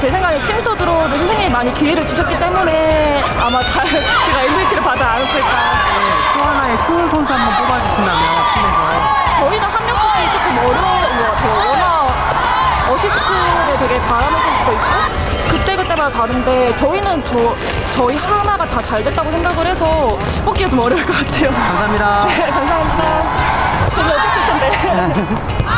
제 생각에 친소드로 선생님이 많이 기회를 주셨기 때문에 아마 잘 제가 MVP를 받지 않았을까. 네, 또 하나의 수은 선수 한 번 뽑아주신다면 팀에서 저희는 한 명씩 조금 어려운 것 같아요. 워낙 어시스트를 되게 잘하는 선수도 있고 그때그때마다 다른데 저희는 저, 저희 하나가 다 잘 됐다고 생각을 해서 뽑기가 좀 어려울 것 같아요. 감사합니다. 네, 감사합니다. 저는 어땠을 텐데.